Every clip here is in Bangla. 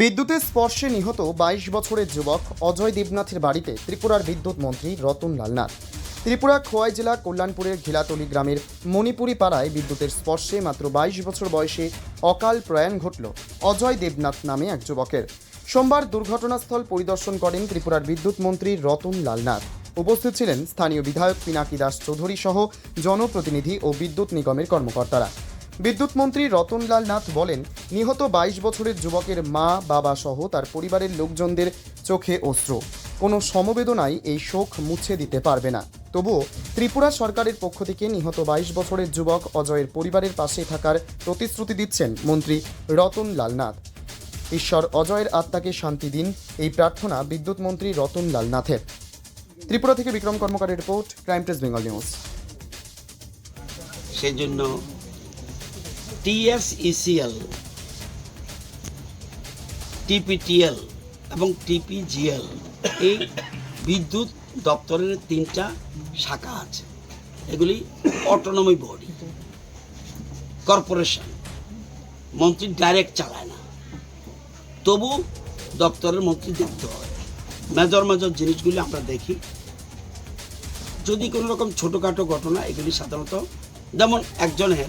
বিদ্যুতের স্পর্শে নিহত বাইশ বছরের যুবক অজয় দেবনাথের বাড়িতে ত্রিপুরার বিদ্যুৎ মন্ত্রী রতন লালনাথ ত্রিপুরা খোয়াই জেলার কল্যাণপুরের ঘিলাতলি গ্রামের মণিপুরি পাড়ায় বিদ্যুতের স্পর্শে মাত্র বাইশ বছর বয়সে অকাল প্রয়াণ ঘটল অজয় দেবনাথ নামে এক যুবকের। সোমবার দুর্ঘটনাস্থল পরিদর্শন করেন ত্রিপুরার বিদ্যুৎ মন্ত্রী রতন লালনাথ উপস্থিত ছিলেন স্থানীয় বিধায়ক পিনাকি দাস চৌধুরী সহ জনপ্রতিনিধি ও বিদ্যুৎ নিগমের কর্মকর্তারা। বিদ্যুৎ মন্ত্রী রতনলাল নাথ বলেন, নিহত বাইশ বছরের যুবকের মা, বাবা সহ তার পরিবারের লোকজনদের চোখে অশ্রু। কোনো সমবেদনাই এই শোক মুছে দিতে পারবে না। তবুও ত্রিপুরা সরকারের পক্ষ থেকে নিহত বাইশ বছরের যুবক অজয়ের পরিবারের পাশে থাকার প্রতিশ্রুতি দিচ্ছেন মন্ত্রী রতনলাল নাথ। ঈশ্বর অজয়ের আত্মাকে শান্তি দিন, এই প্রার্থনা বিদ্যুৎ মন্ত্রী রতনলাল নাথের। ত্রিপুরা থেকে Bikram কর্মকারের report, crime press, Bengal news. সেই জন্য টিএসইসিএল টিপিটিএল এবং টিপিজিএল এই বিদ্যুৎ দপ্তরের তিনটা শাখা আছে। এগুলি অটোনমি বডি কর্পোরেশন মন্ত্রী ডাইরেক্ট চালায় না। তবু দপ্তরের মন্ত্রী দেখতে হয়। মেজর মেজর জিনিসগুলি আমরা দেখি। যদি কোনো রকম ছোটোখাটো ঘটনা, এগুলি সাধারণত যেমন একজনের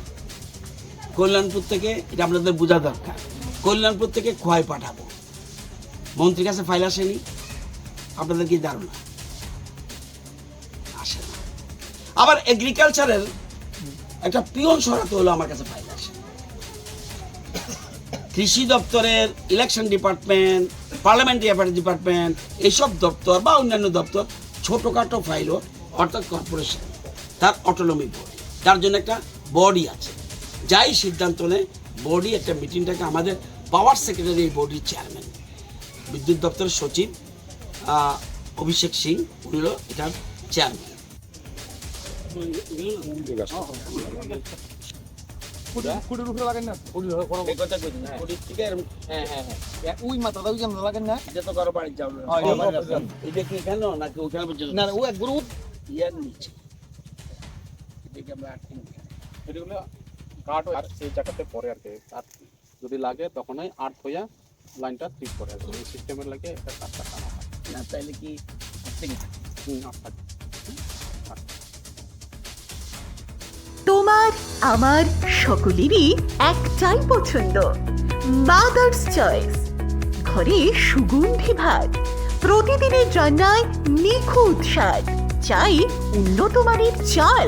কল্যাণপুর থেকে এটা আপনাদের বোঝা দরকার। কল্যাণপুর থেকে খোয়াই পাঠাবো। মন্ত্রীর কাছে ফাইল আসেনি। আপনাদের কি ধারণা? আসে না। আবার এগ্রিকালচারের একটা পিয়ন সরাতে হলো আমার কাছে ফাইল আসে। কৃষি দপ্তরের election department parliamentary affairs department এইসব দপ্তর বা অন্যান্য দপ্তর ছোটোখাটো ফাইলও অর্থাৎ কর্পোরেশন তার অটোনমি বডি তার জন্য একটা বডি আছে। যাই সিদ্ধান্ত নেয় বডি একটা মিটিংটাকে আমাদের পাওয়ার সেক্রেটারি এই বডির চেয়ারম্যান বিদ্যুৎ দপ্তরের সচিব আহ, অভিষেক সিং উনি হলো এটার চেয়ারম্যান না? হ্যাঁ। হ্যাঁ হ্যাঁ হ্যাঁ, ও এক গ্রুপ ইয়ার নিচে। এটাকে আমরা আটকে কাট আর সেই জায়গাতে পরে আর কি। যদি লাগে তখনই আর্ট হইয়া লাইনটা ঠিক করে আর এই সিস্টেমের লাগে এটা কাটটা টানা হয়। না তাইলে কি। তোমার আমার সকলেরই একটাই পছন্দ মাদার্স চয়েস ঘরে সুগন্ধি ভাত প্রতিদিনের রান্নায় নিখুঁত স্বাদ চাই উন্নত মানের চাল।